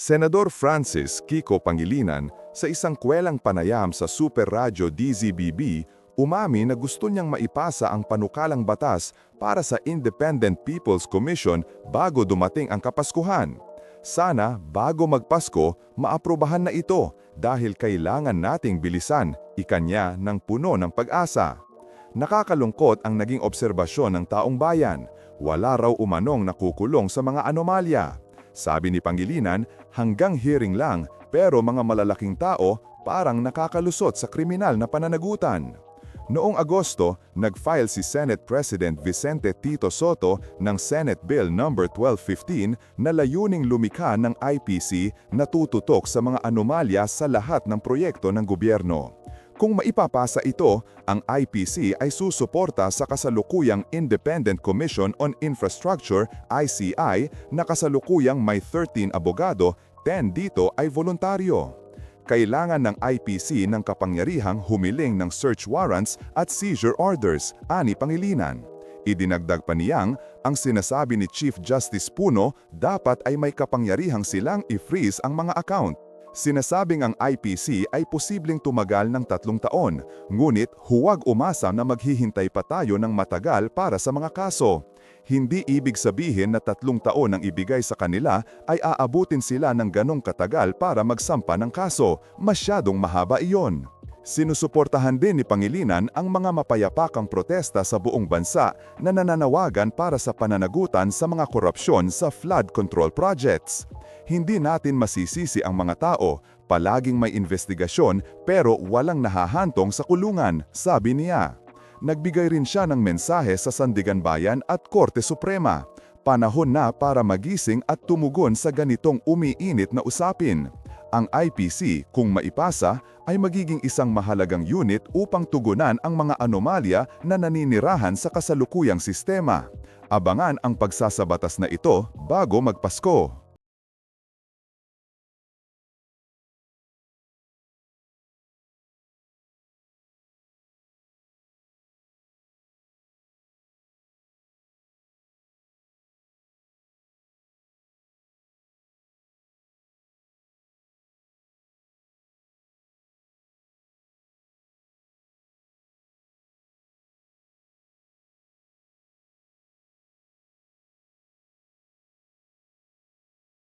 Senador Francis Kiko Pangilinan sa isang kwelang panayam sa Super Radio DZBB umami na gusto niyang maipasa ang panukalang batas para sa Independent People's Commission bago dumating ang Kapaskuhan. Sana bago magpasko, maaprubahan na ito dahil kailangan nating bilisan, ikanya ng puno ng pag-asa. Nakakalungkot ang naging obserbasyon ng taong bayan. Wala raw umanong nakukulong sa mga anomalya. Sabi ni Pangilinan, hanggang hearing lang pero mga malalaking tao parang nakakalusot sa kriminal na pananagutan. Noong Agosto, nag-file si Senate President Vicente Tito Soto ng Senate Bill No. 1215 na layuning lumikha ng IPC na tututok sa mga anomalya sa lahat ng proyekto ng gobyerno. Kung maipapasa ito, ang IPC ay susuporta sa kasalukuyang Independent Commission on Infrastructure ICI na kasalukuyang may 13 abogado, 10 dito ay voluntaryo. Kailangan ng IPC ng kapangyarihang humiling ng search warrants at seizure orders, ani Pangilinan. Idinagdag pa niyang, ang sinasabi ni Chief Justice Puno dapat ay may kapangyarihang silang i-freeze ang mga account. Sinasabing ang IPC ay posibleng tumagal ng tatlong taon, ngunit huwag umasa na maghihintay pa tayo ng matagal para sa mga kaso. Hindi ibig sabihin na tatlong taon ang ibigay sa kanila ay aabutin sila ng ganong katagal para magsampa ng kaso. Masyadong mahaba iyon. Sinusuportahan din ni Pangilinan ang mga mapayapakang protesta sa buong bansa na nananawagan para sa pananagutan sa mga korupsyon sa flood control projects. Hindi natin masisisi ang mga tao, palaging may investigasyon pero walang nahahantong sa kulungan, sabi niya. Nagbigay rin siya ng mensahe sa Sandigan Bayan at Korte Suprema. Panahon na para magising at tumugon sa ganitong umiinit na usapin. Ang IPC, kung maipasa, ay magiging isang mahalagang unit upang tugunan ang mga anomalya na naninirahan sa kasalukuyang sistema. Abangan ang pagsasabatas na ito bago magpasko.